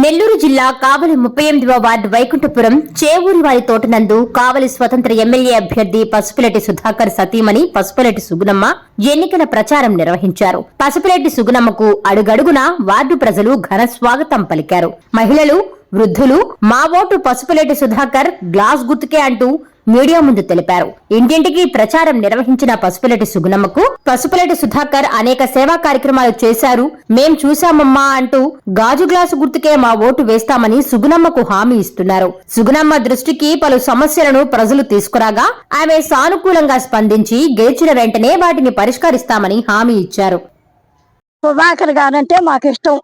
నెల్లూరు జిల్లా కావలి ముప్పై ఎనిమిదవ వార్డు వైకుంఠపురం చేవూరి వారి తోటనందు కావలి స్వతంత్ర ఎమ్మెల్యే అభ్యర్థి పసుపులెట్టి సుధాకర్ సతీమణి పసుపులెట్టి సుగుణమ్మ ఎన్నికల ప్రచారం నిర్వహించారు. పసుపులెట్టి సుగుణమ్మకు అడుగడుగునా వార్డు ప్రజలు ఘన స్వాగతం పలికారు. మహిళలు వృద్ధులు మా ఓటు పసుపులెట్టి సుధాకర్ గ్లాస్ గుర్తుకే అంటూ మీడియా ముందు తెలిపారు. ఇంటింటికి ప్రచారం నిర్వహించిన పసుపులటి సుగుణమ్మకు పసుపులటి సుధాకర్ అనేక సేవా కార్యక్రమాలు చేశారు. మేం చూశామమ్మా అంటూ గాజు గ్లాసు గుర్తుకే మా ఓటు వేస్తామని సుగుణమ్మకు హామీ ఇస్తున్నారు. సుగుణమ్మ దృష్టికి పలు సమస్యలను ప్రజలు తీసుకురాగా ఆమె సానుకూలంగా స్పందించి గెలిచిన వెంటనే వాటిని పరిష్కరిస్తామని హామీ ఇచ్చారు. సుధాకర్ గారంటే మాకు ఇష్టం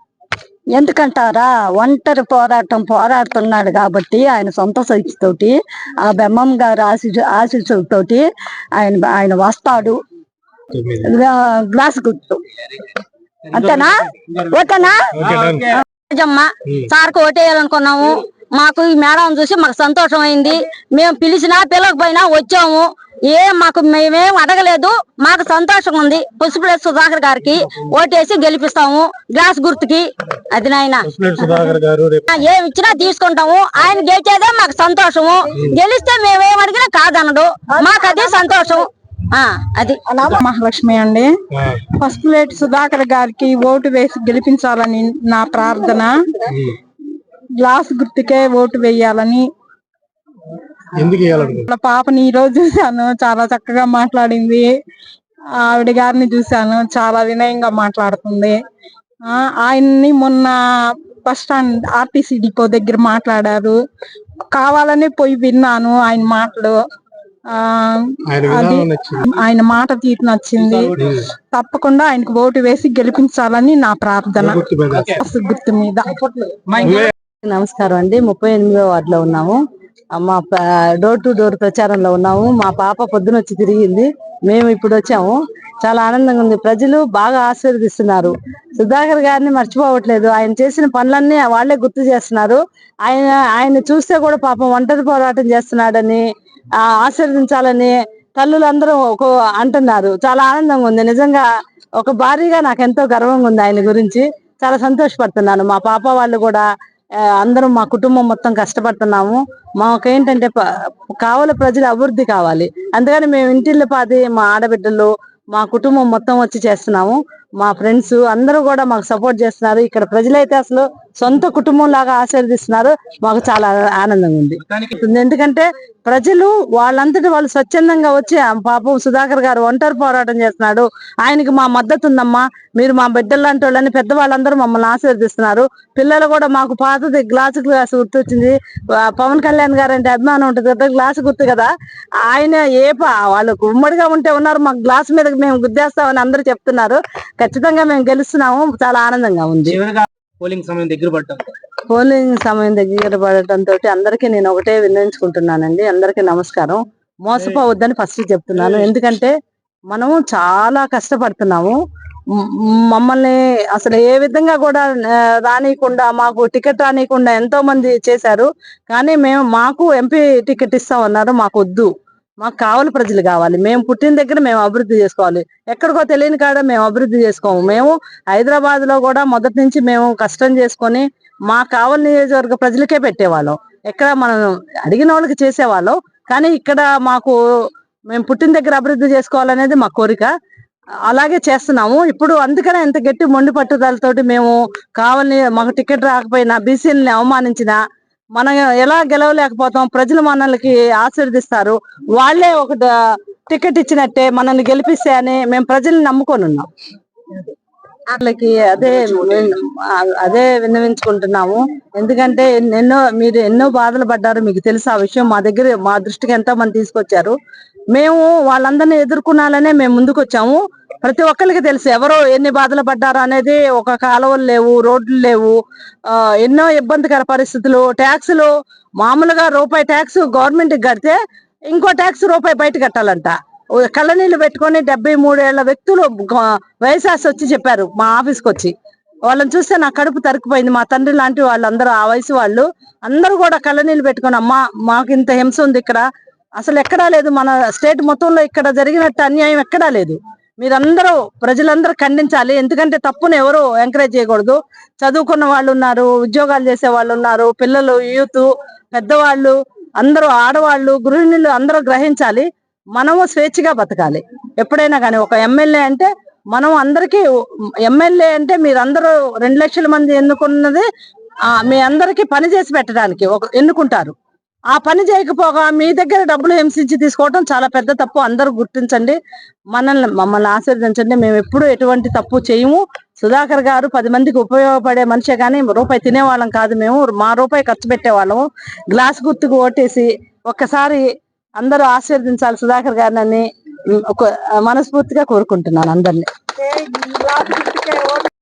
ఎందుకంటారా? ఒంటరి పోరాటం పోరాడుతున్నాడు కాబట్టి ఆయన సొంత శక్తితోటి ఆ బెమ్మం గారి ఆశీస్ ఆశీస్సులతోటి ఆయన ఆయన వస్తాడు. గ్లా- గ్లాస్ గుర్తు. అంతేనా? ఓకేనా? రాజమ్మ సార్కి ఓటేయాలనుకున్నాము. మాకు ఈ మేడం చూసి మాకు సంతోషం అయింది మేము పిలిచినా పిలవకపోయినా వచ్చాము. ఏం మాకు మేమేం అడగలేదు మాకు సంతోషం ఉంది. పుష్పలే సుధాకర్ గారికి ఓటేసి గెలిపిస్తాము గ్లాస్ గుర్తుకి. అది నాయన. సునీల్ సుధాకర్ గారు రేపు ఏం ఇచ్చినా తీసుకుంటాము. ఆయన గెలిచేదే మాకు సంతోషము. గెలిస్తే మేమేం అడిగినా కాదనడు. మాకు అదే సంతోషం. ఆ అది. మహాలక్ష్మి అండి. పసుపులేటి సుధాకర్ గారికి ఓటు వేసి గెలిపించాలని నా ప్రార్థన. గ్లాస్ గుర్తుకే ఓటు వేయాలని ఎందుకు పాపని ఈ రోజు చూశాను చాలా చక్కగా మాట్లాడింది. ఆవిడ గారిని చూశాను చాలా వినయంగా మాట్లాడుతుంది. ఆ, ఆయన్ని మొన్న బస్ స్టాండ్ ఆర్టీసీ డిపో దగ్గర మాట్లాడారు. కావాలని పోయి విన్నాను ఆయన మాటలు. ఆ ఆయన మాట తీరు నచ్చింది. తప్పకుండా ఆయనకు ఓటు వేసి గెలిపించాలని నా ప్రార్థన. గుర్తు మీద. గ్లాస్ గుర్తు మీద. నమస్కారం అండి. ముప్పై ఎనిమిదో వార్డులో ఉన్నాము. మా డోర్ టు డోర్ ప్రచారంలో ఉన్నాము. మా పాప పొద్దున వచ్చి తిరిగింది. మేము ఇప్పుడు వచ్చాము. చాలా ఆనందంగా ఉంది. ప్రజలు బాగా ఆశీర్వదిస్తున్నారు. సుధాకర్ గారిని మర్చిపోవట్లేదు. ఆయన చేసిన పనులన్నీ వాళ్ళే గుర్తు చేస్తున్నారు. ఆయన ఆయన చూస్తే కూడా పాపం ఒంటరి పోరాటం చేస్తున్నాడని ఆశీర్వదించాలని తల్లులందరూ ఒక అంటున్నారు. చాలా ఆనందంగా ఉంది. నిజంగా ఒక భారీగా నాకు ఎంతో గర్వంగా ఉంది ఆయన గురించి. చాలా సంతోషపడుతున్నాను. మా పాప వాళ్ళు కూడా అందరం మా కుటుంబం మొత్తం కష్టపడుతున్నాము. మాకేంటంటే ఏంటంటే కావల ప్రజల అభివృద్ధి కావాలి. అందుకని మేము ఇంటిల్లి పాది మా ఆడబిడ్డలు మా కుటుంబం మొత్తం వచ్చి చేస్తున్నాము. మా ఫ్రెండ్స్ అందరూ కూడా మాకు సపోర్ట్ చేస్తున్నారు. ఇక్కడ ప్రజలైతే అసలు సొంత కుటుంబం లాగా ఆశీర్దిస్తున్నారు మాకు చాలా ఆనందంగా ఉంది. ఎందుకంటే ప్రజలు వాళ్ళంతటి వాళ్ళు స్వచ్ఛందంగా వచ్చి "ఆ పాపం సుధాకర్ గారు ఒంటరి పోరాటం చేస్తున్నాడు. ఆయనకి మా మద్దతు ఉందమ్మా. మీరు మా బిడ్డలు లాంటి వాళ్ళని పెద్దవాళ్ళందరూ మమ్మల్ని ఆశీర్దిస్తున్నారు పిల్లలు కూడా మాకు పాతది గ్లాసు గ్లాస్ గుర్తొచ్చింది. పవన్ కళ్యాణ్ గారు అంటే అభిమానం ఉంటుంది కదా గ్లాస్ గుర్తు కదా. ఆయన ఏ ప- వాళ్ళు ఉమ్మడిగా ఉంటే ఉన్నారు మాకు గ్లాస్ మీద మేము గుద్దేస్తామని అందరూ చెప్తున్నారు. ఖచ్చితంగా మేము గెలుస్తున్నాము. చాలా ఆనందంగా ఉంది. పోలింగ్ సమయం దగ్గర పడ్డాం పోలింగ్ సమయం దగ్గర పడటంతో అందరికీ నేను ఒకటే విన్నవించుకుంటున్నానండి. అందరికీ నమస్కారం. మోసపోవద్దని ఫస్ట్ చెప్తున్నాను. ఎందుకంటే మనము చాలా కష్టపడుతున్నాము. మమ్మల్ని అసలు ఏ విధంగా కూడా రానీయకుండా మాకు టికెట్ రానియకుండా ఎంతో మంది చేశారు. కానీ మేము మాకు ఎంపీ టికెట్ ఇస్తామన్నారు. మాకు వద్దు. మాకు కావాలి ప్రజలు కావాలి. మేము పుట్టిన దగ్గర మేము అభివృద్ధి చేసుకోవాలి. ఎక్కడికో తెలియని కాడ మేము అభివృద్ధి చేసుకోము. మేము హైదరాబాద్లో కూడా మొదటి నుంచి మేము కష్టం చేసుకొని మా కావలి నియోజకవర్గ ప్రజలకే పెట్టేవాళ్ళం. ఎక్కడ మనం అడిగిన వాళ్ళకి చేసేవాళ్ళం. కానీ ఇక్కడ మాకు మేము పుట్టిన దగ్గర అభివృద్ధి చేసుకోవాలనేది మా కోరిక. అలాగే చేస్తున్నాము. ఇప్పుడు అందుకనే ఎంత గట్టి మొండి పట్టుదలతోటి మేము కావాలని మాకు టికెట్ రాకపోయినా బీసీలని అవమానించిన మనం ఎలా గెలవలేకపోతాం? ప్రజలు మనల్ని ఆశీర్దిస్తారు. వాళ్ళే ఒక టికెట్ ఇచ్చినట్టే మనల్ని గెలిపిస్తే అని మేము ప్రజల్ని నమ్ముకొని ఉన్నాం. వాళ్ళకి అదే అదే విన్నవించుకుంటున్నాము. ఎందుకంటే ఎన్నో మీరు ఎన్నో బాధలు పడ్డారు మీకు తెలుసు ఆ విషయం. మా దగ్గర మా దృష్టికి ఎంతో మంది తీసుకొచ్చారు. మేము వాళ్ళందరినీ ఎదుర్కొనాలనే మేము ముందుకు వచ్చాము ప్రతి ఒక్కరికి తెలుసు ఎవరో ఎన్ని బాధలు పడ్డారు అనేది ఒక కాలువలు లేవు రోడ్లు లేవు. ఎన్నో ఇబ్బందికర పరిస్థితులు. ట్యాక్సులు మామూలుగా రూపాయి ట్యాక్స్ గవర్నమెంట్ కడితే ఇంకో ట్యాక్స్ రూపాయి బయట కట్టాలంట. ఓ కళ్ళనీళ్ళు పెట్టుకొని డెబ్బై మూడేళ్ళ వ్యక్తులు గ- వైఎస్ఆర్స్ వచ్చి చెప్పారు మా ఆఫీస్కి వచ్చి. వాళ్ళని చూస్తే నా కడుపు తరికిపోయింది. మా తండ్రి లాంటి వాళ్ళందరూ ఆ వయసు వాళ్ళు అందరూ కూడా కళ్ళనీళ్ళు పెట్టుకొని అమ్మా మాకు ఇంత హింస ఉంది ఇక్కడ. అసలు ఎక్కడా లేదు. మన స్టేట్ మొత్తంలో ఇక్కడ జరిగినట్టు అన్యాయం ఎక్కడా లేదు. మీరందరూ ప్రజలందరూ ఖండించాలి. ఎందుకంటే తప్పును ఎవరు ఎంకరేజ్ చేయకూడదు. చదువుకున్న వాళ్ళు ఉన్నారు ఉద్యోగాలు చేసే వాళ్ళు ఉన్నారు పిల్లలు యూత్ పెద్దవాళ్ళు అందరూ ఆడవాళ్ళు గృహిణులు అందరూ గ్రహించాలి. మనము స్వేచ్ఛగా బతకాలి. ఎప్పుడైనా కానీ ఒక ఎమ్మెల్యే అంటే మనం అందరికీ ఎమ్మెల్యే అంటే మీరందరూ రెండు లక్షల మంది ఎన్నుకున్నది మీ అందరికీ పని చేసి పెట్టడానికి ఒక ఎన్నుకుంటారు. ఆ పని చేయకపోగా మీ దగ్గర డబ్బులు హింసించి తీసుకోవడం చాలా పెద్ద తప్పు. అందరూ గుర్తించండి. మనల్ని మమ్మల్ని ఆశీర్వదించండి. మేము ఎప్పుడూ ఎటువంటి తప్పు చేయము. సుధాకర్ గారు పది మందికి ఉపయోగపడే మనిషే కానీ రూపాయి తినేవాళ్ళం కాదు మేము. మా రూపాయి ఖర్చు పెట్టేవాళ్ళము. గ్లాస్ గుర్తుకు ఓటేసి ఒక్కసారి అందరూ ఆశీర్వదించాలి సుధాకర్ గారిని ఒక మనస్ఫూర్తిగా కోరుకుంటున్నాను అందరినీ.